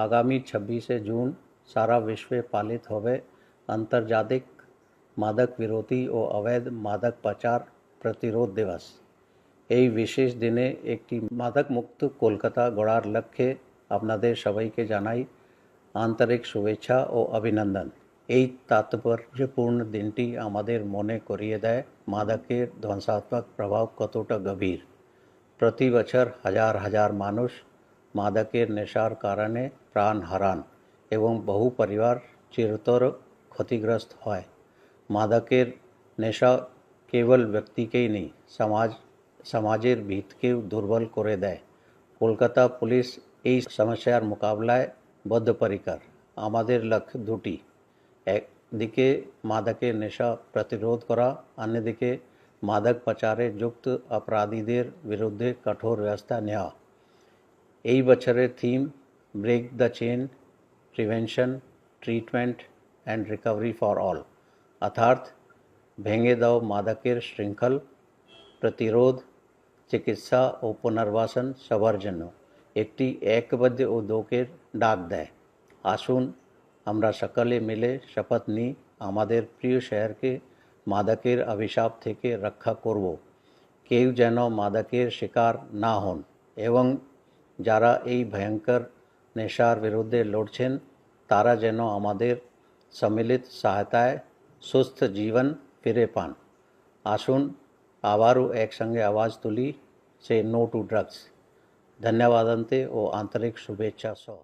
आगामी 26 जून সারা বিশ্বে পালিত হবে আন্তর্জাতিক মাদক বিরোধী ও अवैध মাদক প্রচার প্রতিরোধ দিবস এই বিশেষ দিনে একটি মাদক মুক্ত কলকাতা গড়ার লক্ষ্যে আপনাদের সবাইকে জানাই আন্তরিক শুভেচ্ছা ও অভিনন্দন এই तात्पर्य যে পূর্ণ দিনটি আমাদের মনে করিয়ে দেয় মাদকের ধ্বংসাত্মক প্রভাব কতটুক গভীর প্রতি বছর হাজার হাজার মানুষ মাদক এর নেশার কারণে প্রাণ হারান এবং বহু পরিবার চিরতর ক্ষতিগ্রস্ত হয় মাদক এর নেশা কেবল ব্যক্তিকেই নয় সমাজ সমাজের ভিত্তি কে দুর্বল করে দেয় কলকাতা পুলিশ এই সমস্যার মোকাবেলায় বদ্ধপরিকর আমাদের লক্ষ্য দুটি একদিকে মাদক এর নেশা প্রতিরোধ করা অন্যদিকে মাদক পাচারে যুক্ত অপরাধীদের বিরুদ্ধে কঠোর ব্যবস্থা নেওয়া এই বছরের theme break the chain prevention treatment and recovery for all অর্থাৎ ভেঙে দাও মাদকের শৃঙ্খল প্রতিরোধ চিকিৎসা ও পুনর্বাসন সবার জন্য একটি একবদ্ধ ও দোকের ডাক দেয় আসুন আমরা সকলে মিলে শপথ নিই আমাদের প্রিয় শহরকে মাদকের অভিশাপ থেকে রক্ষা করব কেউ যেন মাদকের শিকার না হন এবং যারা এই ভয়ংকর নেশার বিরুদ্ধে লড়ছেন তারা যেন আমাদের সম্মিলিত সহায়তায় সুস্থ জীবন ফিরে পান আসুন আবারো এক সঙ্গে আওয়াজ তুলি সে নো টু ড্রাগস ধন্যবাদান্তে ও আন্তরিক শুভেচ্ছা সহ